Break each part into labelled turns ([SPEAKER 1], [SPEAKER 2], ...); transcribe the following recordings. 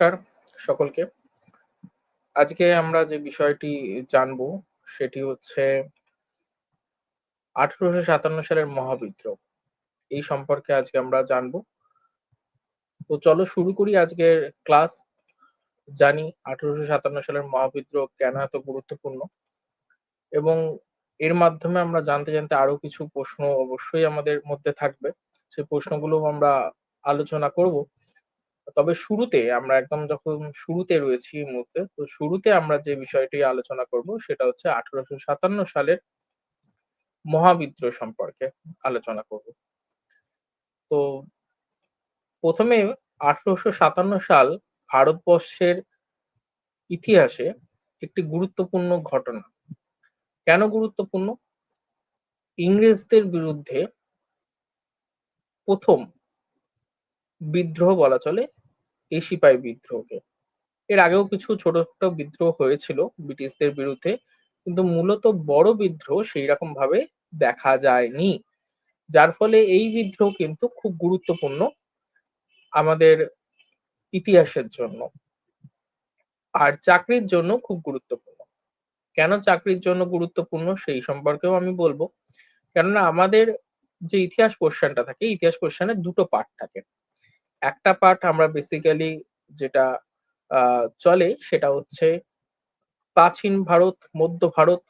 [SPEAKER 1] নমস্কার সকলকে। আজকে আমরা যে বিষয়টি জানব সেটি হচ্ছে ১৮৫৭ সালের মহাবিদ্রোহ। এই সম্পর্কে আজকে আমরা জানব। তো চলো শুরু করি আজকের ক্লাস। জানি ১৮৫৭ সালের মহাবিদ্রোহ কেন এত গুরুত্বপূর্ণ এবং এর মাধ্যমে আমরা জানতে, জানতে আরও কিছু প্রশ্ন অবশ্যই আমাদের মধ্যে থাকবে। সেই প্রশ্নগুলোও আমরা আলোচনা করব। তবে শুরুতে আমরা একদম যখন শুরুতে রয়েছি এই মুহূর্তে, তো শুরুতে আমরা যে বিষয়টি আলোচনা করব সেটা হচ্ছে ১৮৫৭ সালের মহাবিদ্রোহ সম্পর্কে আলোচনা করব। তো ১ম এ ১৮৫৭ সাল ভারতবর্ষের ইতিহাসে একটি গুরুত্বপূর্ণ ঘটনা। কেন গুরুত্বপূর্ণ? ইংরেজদের বিরুদ্ধে প্রথম বিদ্রোহ বলা চলে এই সিপাহি বিদ্রোহকে। এর আগেও কিছু ছোট, ছোট বিদ্রোহ হয়েছিল ব্রিটিশদের বিরুদ্ধে। কিন্তু মূলত বড় বিদ্রোহ সেইরকম ভাবে দেখা যায়নি। যার ফলে এই বিদ্রোহ কিন্তু খুব গুরুত্বপূর্ণ আমাদের ইতিহাসের জন্য। আর চাকরির জন্য খুব গুরুত্বপূর্ণ। কেন চাকরির জন্য গুরুত্বপূর্ণ সেই সম্পর্কেও আমি বলব কেননা আমাদের যে ইতিহাস পোরশনটা থাকে, ইতিহাস পোরশনের দুটো পার্ট থাকে। একটা পার্ট আমরা বেসিক্যালি যেটা চলে সেটা হচ্ছে প্রাচীন ভারত, মধ্য ভারত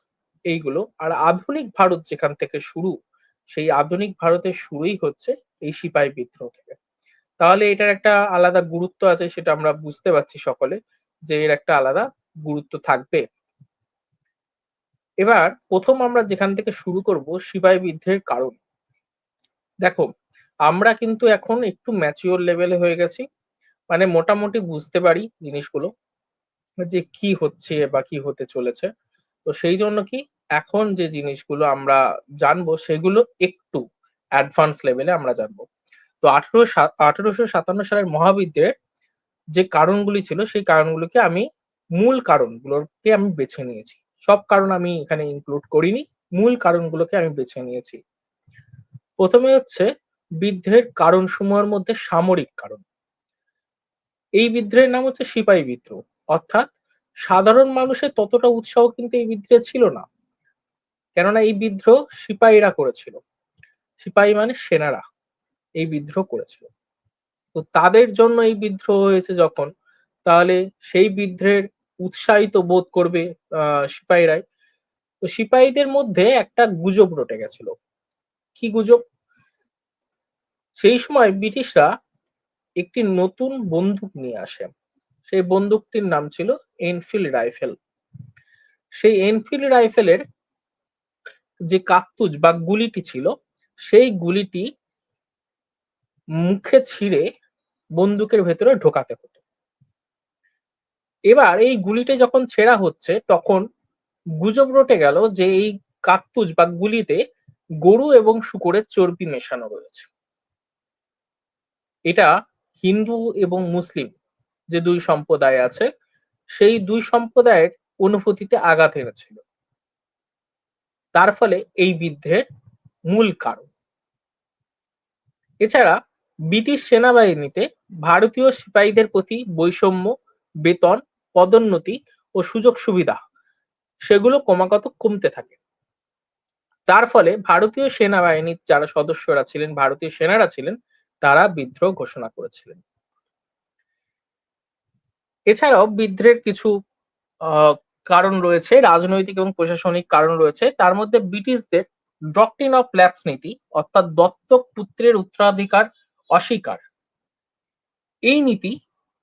[SPEAKER 1] এইগুলো। আর আধুনিক ভারত যেখান থেকে শুরু, সেই আধুনিক ভারতের শুরুই হচ্ছে এই সিপাহি বিদ্রোহ থেকে। তাহলে এটার একটা আলাদা গুরুত্ব আছে সেটা আমরা বুঝতে পারছি সকলে যে এর একটা আলাদা গুরুত্ব থাকবে। এবার প্রথম আমরা যেখান থেকে শুরু করব সিপাহি বিদ্রোহের কারণ। দেখো, আমরা কিন্তু এখন একটু ম্যাচিওর লেভেলে হয়ে গেছি। মানে মোটামুটি বুঝতে পারি জিনিসগুলো। যে কি হচ্ছে বা কি হতে চলেছে। তো সেই জন্য কি এখন যে জিনিসগুলো আমরা জানব সেগুলো একটু অ্যাডভান্স লেভেলে আমরা জানব। তো ১৮ সা ১৮৫৭ সালের মহাবিদ্রোহের যে কারণগুলি ছিল, সেই কারণগুলোকে আমি মূল কারণগুলোকে আমি বেছে নিয়েছি। সব কারণ আমি এখানে ইনক্লুড করিনি। মূল কারণগুলোকে আমি বেছে নিয়েছি। প্রথমে হচ্ছে বিদ্রোহের কারণসমূহের মধ্যে সামরিক কারণ। এই বিদ্রোহের নাম হচ্ছে সিপাহি বিদ্রোহ। অর্থাৎ সাধারণ মানুষের ততটা উৎসাহ কিন্তু এই বিদ্রোহে ছিল না। কেননা এই বিদ্রোহ সিপাহিরা করেছিল। সিপাহি মানে সেনারা এই বিদ্রোহ করেছিল। তো তাদের জন্য এই বিদ্রোহ হয়েছে যখন, তাহলে সেই বিদ্রোহের উৎসাহিত বোধ করবে সিপাহিরাই। তো সিপাহীদের মধ্যে একটা গুজব রটে গেছিল। কি গুজব? সেই সময় ব্রিটিশরা একটি নতুন বন্দুক নিয়ে আসে। সেই বন্দুকটির নাম ছিল এনফিল্ড রাইফেল। সেই এনফিল্ড রাইফেলের যে কাকতুজ বা গুলিটি ছিল, সেই গুলিটি মুখে ছিঁড়ে বন্দুকের ভেতরে ঢোকাতে হতো। এবার এই গুলিটি যখন ছেঁড়া হচ্ছে তখন গুজব রটে গেল যে এই কাকতুজ বা গুলিতে গরু এবং শূকরের চর্বি মেশানো রয়েছে। এটা হিন্দু এবং মুসলিম যে ২ সম্প্রদায় আছে, সেই দুই সম্প্রদায়ের অনুভূতিতে আঘাত এনেছিল। তার ফলে এই বিদ্ধের মূল কারণ। এছাড়া ব্রিটিশ সেনাবাহিনীতে ভারতীয় সিপাহীদের প্রতি বৈষম্য, বেতন, পদোন্নতি ও সুযোগ সুবিধা সেগুলো ক্রমাগত কমতে থাকে। তার ফলে ভারতীয় সেনাবাহিনীর যারা সদস্যরা ছিলেন, ভারতীয় সেনারা ছিলেন, তারা বিদ্রোহ ঘোষণা করেছিলেন। এছাড়াও বিদ্রোহের কিছু কারণ রয়েছে, রাজনৈতিক এবং প্রশাসনিক কারণ রয়েছে। তার মধ্যে ব্রিটিশদের ডক্ট্রিন অফ ল্যাপস নীতি অর্থাৎ দত্তক পুত্রের উত্তরাধিকার অস্বীকার। এই নীতি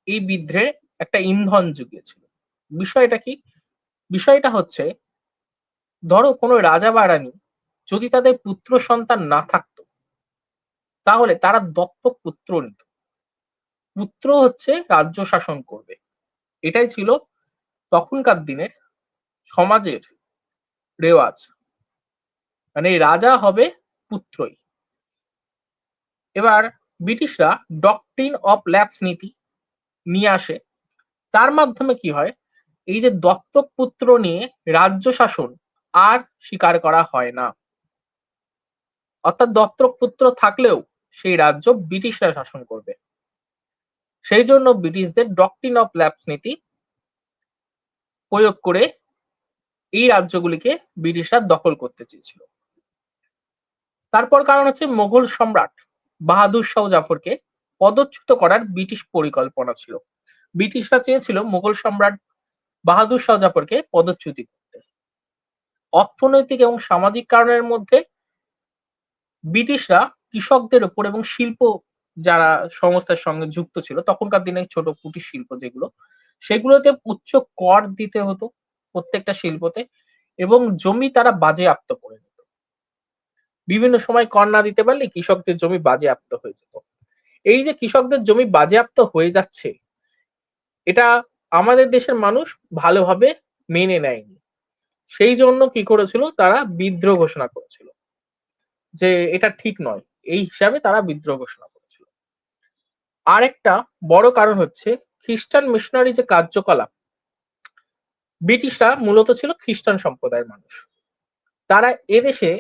[SPEAKER 1] এই বিদ্রোহে একটা ইন্ধন জুগিয়েছিল। বিষয়টা কি? বিষয়টা হচ্ছে ধরো কোনো রাজা বা রানী যদি তাদের পুত্র সন্তান না থাকতো, তাহলে তারা দত্তক পুত্র নিত। পুত্র হচ্ছে রাজ্য শাসন করবে। এটাই ছিল তখনকার দিনের সমাজের রেওয়াজ। মানে রাজা হবে পুত্রই। এবার ব্রিটিশরা ডক্ট্রিন অফ ল্যাপস নীতি নিয়ে আসে। তার মাধ্যমে কি হয়? এই যে দত্তক পুত্র নিয়ে রাজ্য শাসন আর স্বীকার করা হয় না। অর্থাৎ দত্তক পুত্র থাকলেও সেই রাজ্য ব্রিটিশরা শাসন করবে। সেই জন্য ব্রিটিশদের ডকট্রিন অফ ল্যাপস নীতি প্রয়োগ করে এই রাজ্যগুলিকে ব্রিটিশরা দখল করতে চেয়েছিল। তারপর কারণ হচ্ছে মোগল সম্রাট বাহাদুর শাহ জাফরকে পদচ্যুত করার ব্রিটিশ পরিকল্পনা ছিল। ব্রিটিশরা চেয়েছিল মোগল সম্রাট বাহাদুর শাহ জাফরকে পদচ্যুতি করতে। অর্থনৈতিক এবং সামাজিক কারণের মধ্যে ব্রিটিশরা কৃষকদের উপর এবং শিল্প যারা সংস্থার সঙ্গে যুক্ত ছিল, তখনকার দিনে ছোট কুটির শিল্প যেগুলো, সেগুলোতে উচ্চ কর দিতে হতো প্রত্যেকটা শিল্পতে এবং জমি তারা বাজেয়াপ্ত করে নিত। বিভিন্ন সময় কর না দিতে পারলে কৃষকদের জমি বাজেয়াপ্ত হয়ে যেত। এই যে কৃষকদের জমি বাজেয়াপ্ত হয়ে যাচ্ছে, এটা আমাদের দেশের মানুষ ভালোভাবে মেনে নেয়নি। সেই জন্য কি করেছিল? তারা বিদ্রোহ ঘোষণা করেছিল যে এটা ঠিক নয়। এই হিসাবে তারা বিদ্রোহ ঘোষণা করেছিল। আরেকটা বড় কারণ হচ্ছে খ্রিস্টান মিশনারি যে কার্যকলাপ, ব্রিটিশরা মূলত ছিল খ্রিস্টান সম্প্রদায়ের মানুষ। তারা এদেশে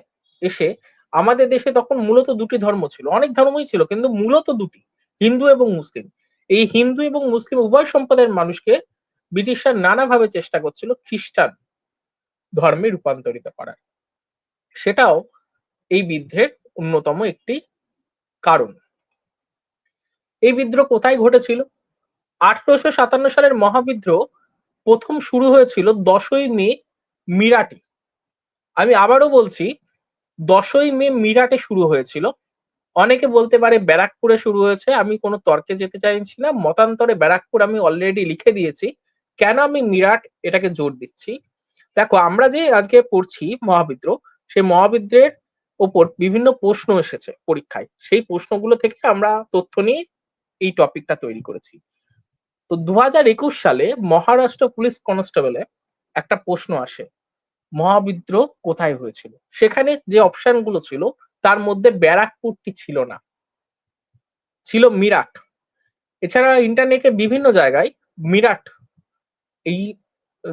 [SPEAKER 1] এসে আমাদের দেশে তখন মূলত দুটি ধর্ম ছিল। অনেক ধর্মই ছিল, কিন্তু মূলত দুটি, হিন্দু এবং মুসলিম। এই হিন্দু এবং মুসলিম উভয় সম্প্রদায়ের মানুষকে ব্রিটিশরা নানাভাবে চেষ্টা করছিল খ্রিস্টান ধর্মে রূপান্তরিত করার। সেটাও এই বিদ্রোহের অন্যতম একটি কারণ। এই বিদ্রোহ কোথায় ঘটেছিল? আঠারোশো সাতান্ন সালের মহাবিদ্রোহ প্রথম শুরু হয়েছিল দশই মে মিরাটে। আমি আবারও বলছি, দশই মে মিরাটে শুরু হয়েছিল। অনেকে বলতে পারে ব্যারাকপুরে শুরু হয়েছে, আমি কোনো তর্কে যেতে চাইছি না। মতান্তরে ব্যারাকপুর আমি অলরেডি লিখে দিয়েছি। কেন আমি মিরাট এটাকে জোর দিচ্ছি? দেখো, আমরা যে আজকে পড়ছি মহাবিদ্রোহ, সেই মহাবিদ্রোহের ওপর বিভিন্ন প্রশ্ন এসেছে পরীক্ষায়। সেই প্রশ্নগুলো থেকে আমরা তথ্য নিয়ে এই টপিকটা তৈরি করেছি। তো দু একুশ সালে মহারাষ্ট্র পুলিশ কনস্টেবলে একটা প্রশ্ন আসে, মহাবিদ্রোহ কোথায় হয়েছিল? সেখানে যে অপশনগুলো ছিল, তার মধ্যে ব্যারাকপুরটি ছিল না। ছিল মিরাট। এছাড়া ইন্টারনেটে বিভিন্ন জায়গায় মিরাট এই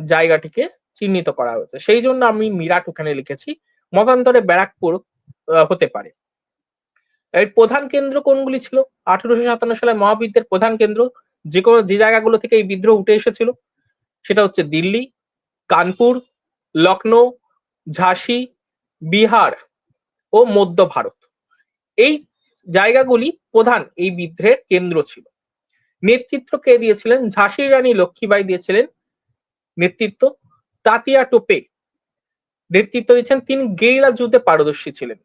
[SPEAKER 1] জায়গাটিকে চিহ্নিত করা হয়েছে। সেই জন্য আমি মিরাট ওখানে লিখেছি। মতান্তরে ব্যারাকপুর হতে পারে। এর প্রধান কেন্দ্র কোনগুলি ছিল? আঠারোশো সাতান্ন সালে মহাবিদ্যের প্রধান কেন্দ্র যে কোনো, যে জায়গাগুলো থেকে এই বিদ্রোহ উঠে এসেছিল, সেটা হচ্ছে দিল্লি, কানপুর, লখনৌ, ঝাঁসি, বিহার ও মধ্য ভারত। এই জায়গাগুলি প্রধান এই বিদ্রোহের কেন্দ্র ছিল। নেতৃত্ব কে দিয়েছিলেন? ঝাঁসির রানী লক্ষ্মীবাই দিয়েছিলেন নেতৃত্ব। তাতিয়া টোপে নেতৃত্ব দিয়েছেন তিনি গেরিলা যুদ্ধে পারদর্শী ছিলেন।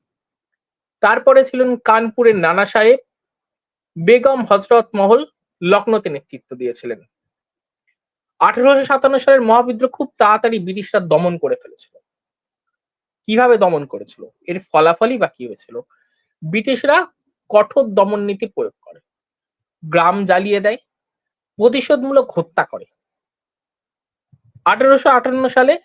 [SPEAKER 1] তারপরে ছিলেন কানপুরের নানা সাহেব, বেগম হজরত মহল লখনৌতে নেতৃত্ব দিয়েছিলেন। আঠারোশো সাতান্ন সালের মহাবিদ্রোহ খুব তাড়াতাড়ি ব্রিটিশরা দমন করে ফেলেছিল। কীভাবে দমন করেছিল? এর ফলাফলই বা কি হয়েছিল? ব্রিটিশরা কঠোর দমন নীতি প্রয়োগ করে। গ্রাম জ্বালিয়ে দেয়, প্রতিশোধমূলক হত্যা করে। আঠারোশো আটান্ন সালে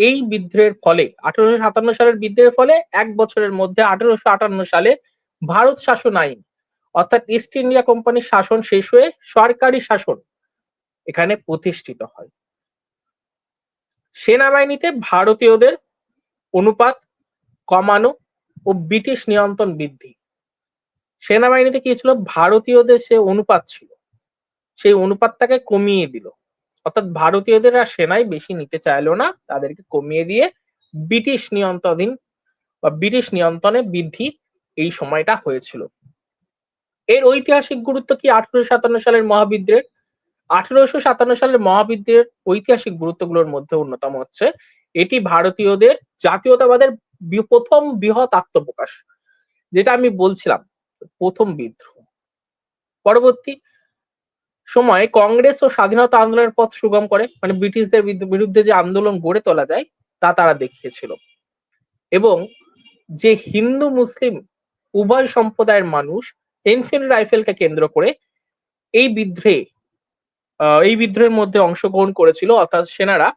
[SPEAKER 1] এই বিদ্রোহের ফলে, আঠারোশো সাতান্ন সালের বিদ্রোহের ফলে এক বছরের মধ্যে আঠারোশো আটান্ন সালে ভারত শাসন আইন, অর্থাৎ ইস্ট ইন্ডিয়া কোম্পানির শাসন শেষ হয়ে সরকারি শাসন এখানে প্রতিষ্ঠিত হয়। সেনাবাহিনীতে ভারতীয়দের অনুপাত কমানো ও ব্রিটিশ নিয়ন্ত্রণ বৃদ্ধি। সেনাবাহিনীতে কি ছিল? ভারতীয়দের সে অনুপাত ছিল। সেই অনুপাতটাকে কমিয়ে দিল। অর্থাৎ ভারতীয়দের আর সেনাই বেশি নিতে চাইলো না, তাদেরকে কমিয়ে দিয়ে ব্রিটিশ নিয়ন্ত্রণাধীন বা ব্রিটিশ নিয়ন্ত্রণে বৃদ্ধি এই সময়টা হয়েছিল। এর ঐতিহাসিক গুরুত্ব কি আঠারোশো সাতান্ন সালের মহাবিদ্রের আঠারোশো সাতান্ন সালের মহাবিদ্রের ঐতিহাসিক গুরুত্বগুলোর মধ্যে অন্যতম হচ্ছে, এটি ভারতীয়দের জাতীয়তাবাদের প্রথম বৃহৎ আত্মপ্রকাশ, যেটা আমি বলছিলাম, প্রথম বিদ্রোহ। পরবর্তী সময়ে কংগ্রেস ও স্বাধীনতা আন্দোলনের পথ সুগম করে মানে ব্রিটিশদের বিরুদ্ধে যে আন্দোলন গড়ে তোলা যায়, তা তারা দেখিয়েছিল। এবং যে হিন্দু, মুসলিম উভয় সম্প্রদায়ের মানুষ এনফিল্ড রাইফেলকে কেন্দ্র করে এই বিদ্রোহে এই বিদ্রোহের মধ্যে অংশগ্রহণ করেছিল, অর্থাৎ সেনারা,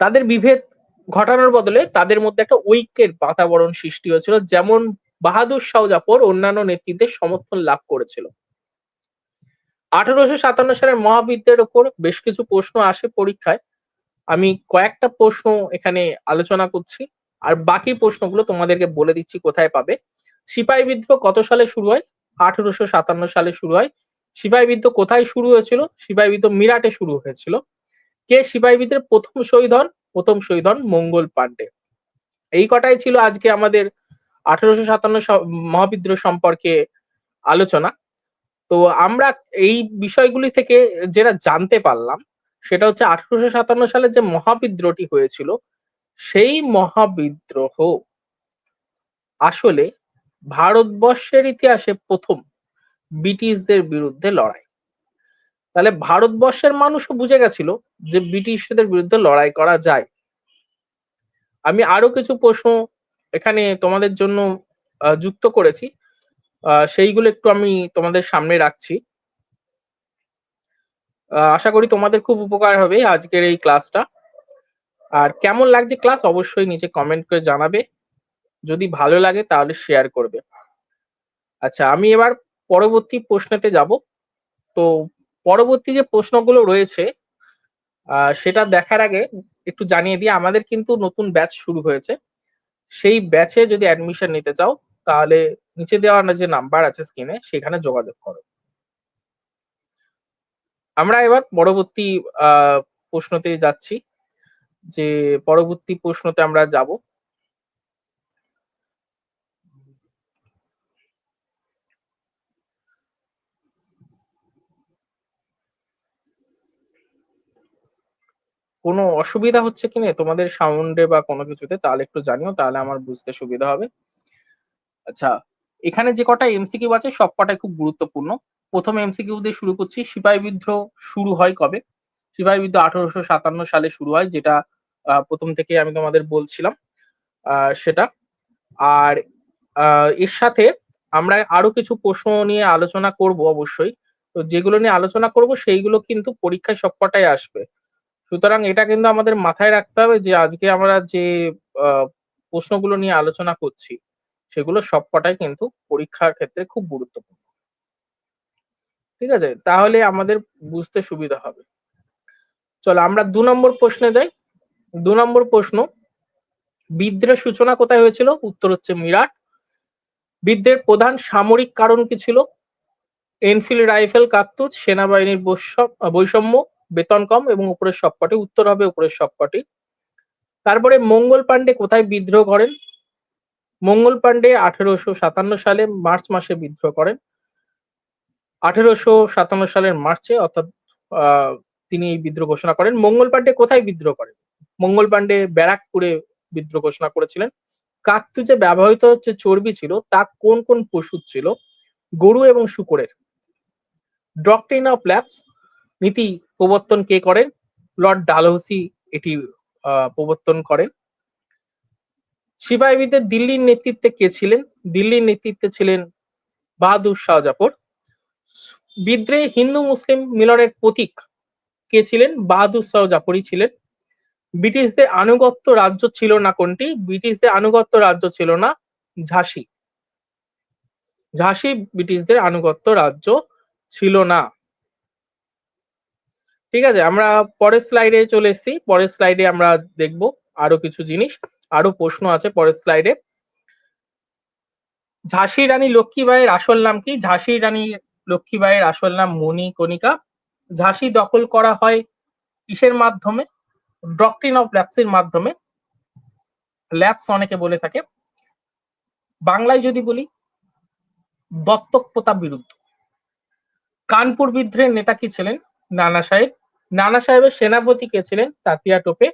[SPEAKER 1] তাদের বিভেদ ঘটানোর বদলে তাদের মধ্যে একটা ঐক্যের বাতাবরণ সৃষ্টি হয়েছিল, যেমন বাহাদুর শাহ জাফর অন্যান্য নেতৃত্বের সমর্থন লাভ করেছিল। আঠারোশো সাতান্ন সালের মহাবিদ্যের ওপর বেশ কিছু প্রশ্ন আসে পরীক্ষায়। আমি কয়েকটা প্রশ্ন এখানে আলোচনা করছি, আর বাকি প্রশ্নগুলো তোমাদেরকে বলে দিচ্ছি কোথায় পাবে। সিপাহী বিদ্রোহ কত সালে শুরু হয়? আঠারোশো সাতান্ন সালে শুরু হয়। সিপাহী বিদ্রোহ কোথায় শুরু হয়েছিল? সিপাহী বিদ্রোহ মিরাটে শুরু হয়েছিল। কে সিপাহী বিদ্রোহের প্রথম শহীদ হন? প্রথম শহীদ হন মঙ্গল পাণ্ডে। এই কটাই ছিল আজকে আমাদের আঠারোশো সাতান্ন মহাবিদ্রোহ সম্পর্কে আলোচনা। তো আমরা এই বিষয়গুলি থেকে যেটা জানতে পারলাম, সেটা হচ্ছে আঠারোশো সাতান্ন সালে যে মহাবিদ্রোহটি হয়েছিল, সেই মহাবিদ্রোহ আসলে ভারতবর্ষের ইতিহাসে প্রথম ব্রিটিশদের বিরুদ্ধে লড়াই। তাহলে ভারতবর্ষের মানুষও বুঝে গেছিল যে ব্রিটিশদের বিরুদ্ধে লড়াই করা যায়। আমি আরও কিছু প্রশ্ন এখানে তোমাদের জন্য যুক্ত করেছি। সেইগুলো একটু আমি তোমাদের সামনে রাখছি। আশা করি তোমাদের খুব উপকার হবে আজকের এই ক্লাসটা। আর কেমন লাগছে ক্লাস অবশ্যই নিচে কমেন্ট করে জানাবে। যদি ভালো লাগে তাহলে শেয়ার করবে। আচ্ছা আমি এবার পরবর্তী প্রশ্নতে যাব। তো পরবর্তী যে প্রশ্নগুলো রয়েছে সেটা দেখার আগে একটু জানিয়ে দিই, আমাদের কিন্তু নতুন ব্যাচ শুরু হয়েছে। সেই ব্যাচে যদি অ্যাডমিশন নিতে চাও তাহলে নিচে দেওয়া যে নাম্বার আছে স্ক্রিনে সেখানে যোগাযোগ করো। আমরা এবার পরবর্তী প্রশ্নতে যাচ্ছি। যে পরবর্তী প্রশ্নতে আমরা যাব। কোনো অসুবিধা হচ্ছে কিনা তোমাদের সাউন্ডে বা কোনো কিছুতে, তাহলে একটু জানিও, তাহলে আমার বুঝতে সুবিধা হবে। আচ্ছা এখানে যে কটা এমসিকিউ আছে, সব কটাই খুব গুরুত্বপূর্ণ। প্রথম এমসিকিউ দিয়ে শুরু করছি, সিপাহী বিদ্রোহ শুরু হয় কবে? সিপাহী বিদ্রোহ আঠারোশো সাতান্ন সালে শুরু হয়, যেটা প্রথম থেকে আমি তোমাদের বলছিলাম সেটা। আর এর সাথে আমরা আরও কিছু প্রশ্ন নিয়ে আলোচনা করব অবশ্যই। তো যেগুলো নিয়ে আলোচনা করব, সেইগুলো কিন্তু পরীক্ষায় সবকটাই আসবে। সুতরাং এটা কিন্তু আমাদের মাথায় রাখতে হবে যে, আজকে আমরা যে প্রশ্নগুলো নিয়ে আলোচনা করছি সেগুলো সবকটাই কিন্তু পরীক্ষার ক্ষেত্রে খুব গুরুত্বপূর্ণ। ঠিক আছে? তাহলে আমাদের বুঝতে সুবিধা হবে। চলো আমরা দু নম্বর প্রশ্নে যাই। দু নম্বর প্রশ্ন বিদ্রোহের সূচনা কোথায় হয়েছিল? উত্তর হচ্ছে মিরাট। বিদ্রোহের প্রধান সামরিক কারণ কি ছিল? এনফিল্ড রাইফেল কার্তুজ সেনাবাহিনীর বৈষম্য, বেতন কম এবং উপরের সবকটি, উত্তর হবে উপরের সবকটি। তারপরে মঙ্গল পাণ্ডে কোথায় বিদ্রোহ করেন? মঙ্গল পাণ্ডে আঠেরোশো সাতান্ন সালে মার্চ মাসে বিদ্রোহ করেন। আঠেরোশো সাতান্ন সালের মার্চে অর্থাৎ তিনি এই বিদ্রোহ ঘোষণা করেন। মঙ্গল পাণ্ডে কোথায় বিদ্রোহ করেন? মঙ্গল পাণ্ডে ব্যারাকপুরে বিদ্রোহ ঘোষণা করেছিলেন। কাকতুজে ব্যবহৃত হচ্ছে চর্বি ছিল, তা কোন কোন পশু ছিল? গরু এবং শুকরের। ডক্ট্রিন অফ ল্যাবস নীতি প্রবর্তন কে করেন? লর্ড ডালহৌসি এটি প্রবর্তন করেন। সিপাহীবিদের দিল্লির নেতৃত্বে কে ছিলেন? দিল্লির নেতৃত্বে ছিলেন বাহাদুর শাহ জাফর। হিন্দু মুসলিম মিলনের প্রতীক কে ছিলেন? বাহাদুর শাহ জাফরই ছিলেন। ব্রিটিশদের আনুগত্য রাজ্য ছিল না কোনটি? ব্রিটিশদের আনুগত্য রাজ্য ছিল না ঝাঁসি। ঝাঁসি ব্রিটিশদের আনুগত্য রাজ্য ছিল না। ঠিক আছে, আমরা পরের স্লাইডে চলে এসেছি। পরের স্লাইডে আমরা দেখব আরও কিছু জিনিস। আরও প্রশ্ন আছে পরের স্লাইডে ঝাঁসি রানী লক্ষ্মীবাইয়ের আসল নাম কি? ঝাঁসি রানী লক্ষ্মীবাইয়ের আসল নাম মণি কণিকা। ঝাঁসি দখল করা হয় কিসের মাধ্যমে? ডক্ট্রিন অফ ল্যাপসের মাধ্যমে। ল্যাপস অনেকে বলে থাকে। বাংলায় যদি বলি, দত্তক প্রতাপ বিরুদ্ধ। কানপুর বিদ্রোহের নেতা কি ছিলেন? নানা সাহেব। নানা সাহেবের সেনাপতি কে ছিলেন? তাতিয়া টোপে।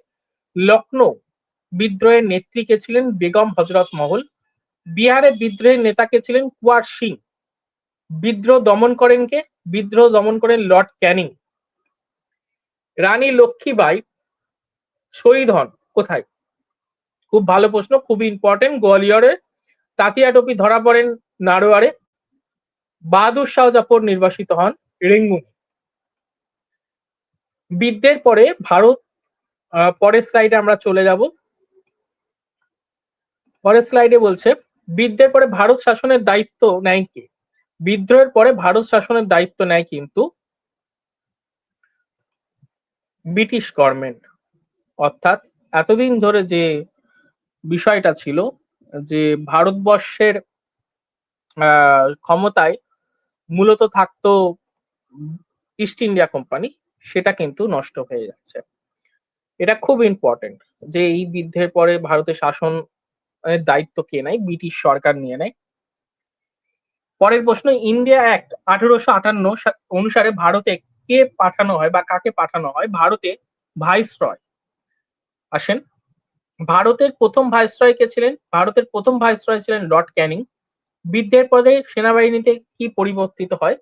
[SPEAKER 1] লখনৌ বিদ্রোহের নেত্রী কে ছিলেন বেগম হজরত মহল। বিহারে বিদ্রোহের নেতা কে ছিলেন কুয়ার সিং। বিদ্রোহ দমন করেন কে? বিদ্রোহ দমন করেন লর্ড ক্যানিং। রানী লক্ষ্মীবাই শহীদ হন কোথায়? খুব ভালো প্রশ্ন খুবই ইম্পর্টেন্ট গোয়ালিয়রের তাতিয়া টপি ধরা পড়েন নারোয়ারে। বাহাদুর শাহ জাফর নির্বাসিত হন রেঙ্গুন। বিদ্যের পরে ভারত পরের স্লাইডে আমরা চলে যাব। পরের স্লাইডে বলছে, বিদ্যের পরে ভারত শাসনের দায়িত্ব নেয় কে? বিদ্রোহের পরে ভারত শাসনের দায়িত্ব নেয় কিন্তু ব্রিটিশ গভর্নমেন্ট অর্থাৎ এতদিন ধরে যে বিষয়টা ছিল যে ভারতবর্ষের ক্ষমতায় মূলত থাকতো ইস্ট ইন্ডিয়া কোম্পানি সেটা কিন্তু নষ্ট হয়ে যাচ্ছে। এটা খুব ইম্পর্টেন্ট যে এই বিদ্রোহের পরে ভারতের শাসন দায়িত্ব কে নেয়? ব্রিটিশ সরকার নিয়ে নেয়। পরের প্রশ্ন, ইন্ডিয়া অ্যাক্ট আঠারোশো আটান্ন অনুসারে ভারতে কে পাঠানো হয় বা কাকে পাঠানো হয়? ভারতে ভাইসরয়। আসেন। ভারতের প্রথম ভাইসরয় কে ছিলেন? ভারতের প্রথম ভাইসরয় ছিলেন লর্ড ক্যানিং। বিদ্রোহের পরে সেনাবাহিনীতে কি পরিবর্তিত হয়?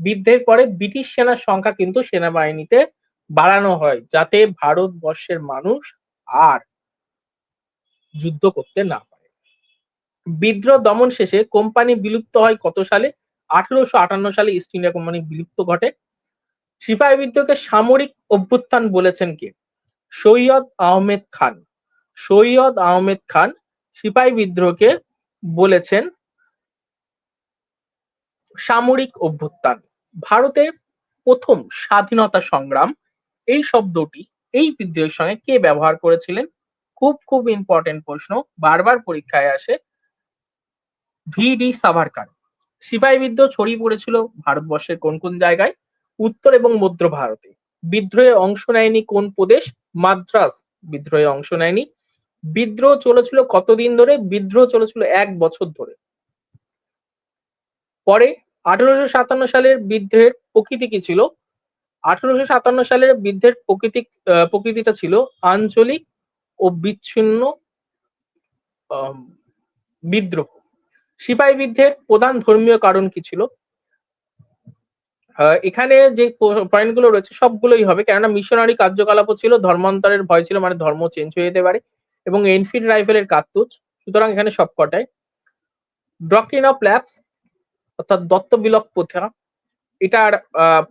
[SPEAKER 1] বিদ্রোহের পরে ব্রিটিশ সেনার সংখ্যা কিন্তু সেনাবাহিনীতে বাড়ানো হয়, যাতে ভারতবর্ষের মানুষ আর যুদ্ধ করতে না পারে। বিদ্রোহ দমন শেষে কোম্পানি বিলুপ্ত হয় কত সালে? আঠারোশো আটান্ন সালে ইস্ট ইন্ডিয়া কোম্পানি বিলুপ্ত ঘটে। সিপাহী বিদ্রোহকে সামরিক অভ্যুত্থান বলেছেন কে? সৈয়দ আহমেদ খান। সৈয়দ আহমেদ খান সিপাহী বিদ্রোহকে বলেছেন সামরিক অভ্যুত্থান। ভারতের প্রথম স্বাধীনতা সংগ্রাম। এই শব্দটি, এই বিদ্রোহের সঙ্গে কে ব্যবহার করেছিলেন? খুব খুব ইম্পর্টেন্ট প্রশ্ন। বারবার পরীক্ষায় আসে। ভি ডি সাভারকার সিপাহী বিদ্রোহ ছড়িয়ে পড়েছিল ভারতবর্ষের কোন কোন জায়গায়? উত্তর এবং মধ্য ভারতে। বিদ্রোহে অংশ নেয়নি কোন প্রদেশ? মাদ্রাস। বিদ্রোহে অংশ নেয়নি। বিদ্রোহ চলেছিল কতদিন ধরে? বিদ্রোহ চলেছিল এক বছর ধরে। পরে আঠারোশো সাতান্ন সালের বিদ্রোহের প্রকৃতি কি ছিল? আঠারোশো সাতান্ন সালের বিদ্রোহের প্রকৃতি প্রকৃতিটা ছিল আঞ্চলিক ও বিচ্ছিন্ন বিদ্রোহ। সিপাহী বিদ্রোহের প্রধান ধর্মীয় কারণ কি ছিল? এখানে যে পয়েন্টগুলো রয়েছে, সবগুলোই হবে। কেননা মিশনারি কার্যকলাপও ছিল, ধর্মান্তরের ভয় ছিল মানে ধর্ম চেঞ্জ হয়ে যেতে পারে। এবং এনফিল্ড রাইফেলের কার্তুজ, সুতরাং এখানে সবকটাই। ডক্ট্রিন অফ ল্যাবস অর্থাৎ দত্ত বিলক প্রথা, এটার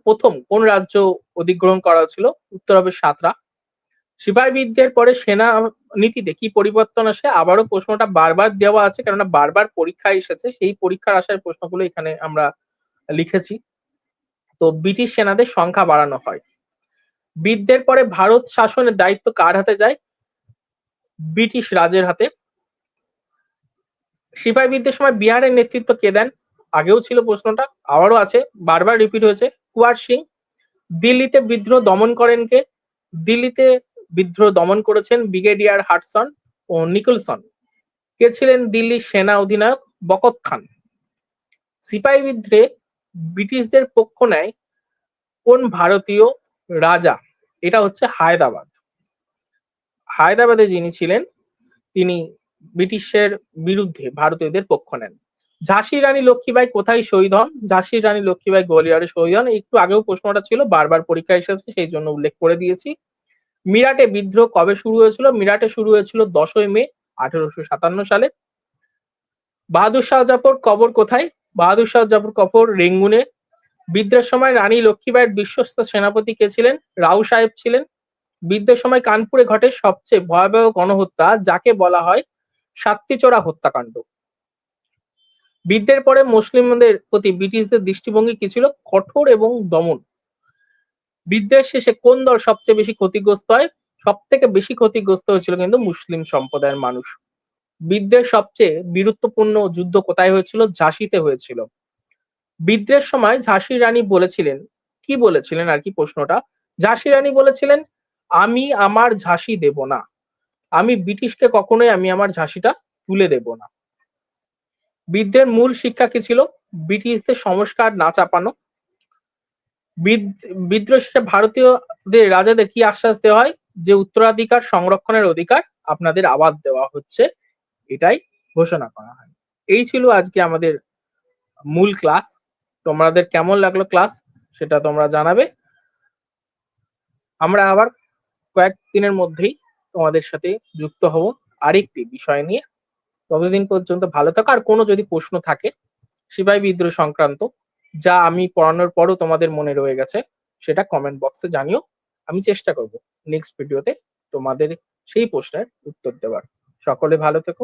[SPEAKER 1] প্রথম কোন রাজ্য অধিগ্রহণ করা ছিল উত্তর হবে সাতরা। সিপাহী পরে সেনা নীতিতে কি পরিবর্তন আসে? আবারও প্রশ্নটা বারবার দেওয়া আছে, কেননা বারবার পরীক্ষা এসেছে, সেই পরীক্ষার আসার প্রশ্নগুলো এখানে আমরা লিখেছি। তো ব্রিটিশ সেনাদের সংখ্যা বাড়ানো হয়। বিদ্যের পরে ভারত শাসনের দায়িত্ব কার হাতে যায়? ব্রিটিশ রাজের হাতে। সিপাহী বিদ্যের সময় বিহারের নেতৃত্ব কে দেন? আগেও ছিল প্রশ্নটা, আবারও আছে, বারবার রিপিট হয়েছে। কুয়ার সিং, দিল্লিতে বিদ্রোহ দমন করেন কে? দিল্লিতে বিদ্রোহ দমন করেছেন ব্রিগেডিয়ার হাটসন ও নিকলসন। কে ছিলেন দিল্লির সেনা অধিনায়ক? বকত খান। সিপাহী বিদ্রোহে ব্রিটিশদের পক্ষ নেয় কোন ভারতীয় রাজা? এটা হচ্ছে হায়দ্রাবাদ। হায়দ্রাবাদে যিনি ছিলেন, তিনি ব্রিটিশের বিরুদ্ধে ভারতীয়দের পক্ষ নেন। ঝাঁসি রানী লক্ষ্মীবাই কোথায় শহীদ হন? ঝাঁসি রানী লক্ষ্মীবাই গোয়ালিয়রে শহীদ হন। একটু আগেও প্রশ্নটা ছিল, বারবার পরীক্ষা এসেছে, সেই জন্য উল্লেখ করে দিয়েছি। মিরাটে বিদ্রোহ কবে শুরু হয়েছিল? মিরাটে শুরু হয়েছিল দশই মে আঠেরোশো সাতান্ন সালে। বাহাদুর শাহ জাফর কবর কোথায়? বাহাদুর শাহ জাফর কবর রেঙ্গুনে। বিদ্রোহের সময় রানী লক্ষ্মীবাইয়ের বিশ্বস্ত সেনাপতি কে ছিলেন? রাও সাহেব ছিলেন। বিদ্রোহের সময় কানপুরে ঘটে সবচেয়ে ভয়াবহ গণহত্যা, যাকে বলা হয় সাত্তিচোরা হত্যাকাণ্ড। বিদ্যের পরে মুসলিমদের প্রতি ব্রিটিশদের দৃষ্টিভঙ্গি কি ছিল? কঠোর এবং দমন। বিদ্রোহের শেষে কোন দল সবচেয়ে বেশি ক্ষতিগ্রস্ত হয়? সব থেকে বেশি ক্ষতিগ্রস্ত হয়েছিল কিন্তু মুসলিম সম্প্রদায়ের মানুষ। বিদ্রোহের সবচেয়ে বীরত্বপূর্ণ যুদ্ধ কোথায় হয়েছিল? ঝাঁসিতে হয়েছিল। বিদ্রোহের সময় ঝাঁসির রানী বলেছিলেন, কি বলেছিলেন আর কি প্রশ্নটা? ঝাঁসি রানী বলেছিলেন, আমি আমার ঝাঁসি দেব না। আমি ব্রিটিশকে কখনোই আমি আমার ঝাঁসিটা তুলে দেব না। বিদ্যের মূল শিক্ষা কি ছিল? ব্রিটিশদের সংস্কার না চাপানো বিদ্রোহ ভারতীয়দের রাজাদের কি আশ্বাস দেওয়া হয়? যে উত্তরাধিকার সংরক্ষণের অধিকার আপনাদের আবাদ দেওয়া হচ্ছে। এটাই ঘোষণা করা হয়। এই ছিল আজকে আমাদের মূল ক্লাস। তোমাদের কেমন লাগল ক্লাস? সেটা তোমরা জানাবে। আমরা আবার কয়েক দিনের মধ্যেই তোমাদের সাথে যুক্ত হব আরেকটি বিষয় নিয়ে। ততদিন পর্যন্ত ভালো থাকো। আর কোনো যদি প্রশ্ন থাকে, সিপাহী বিদ্রোহ সংক্রান্ত যা আমি পড়ানোর পরও তোমাদের মনে রয়ে গেছে, সেটা কমেন্ট বক্সে জানিও। আমি চেষ্টা করব নেক্সট ভিডিওতে তোমাদের সেই প্রশ্নের উত্তর দেওয়ার। সকলে ভালো থেকো।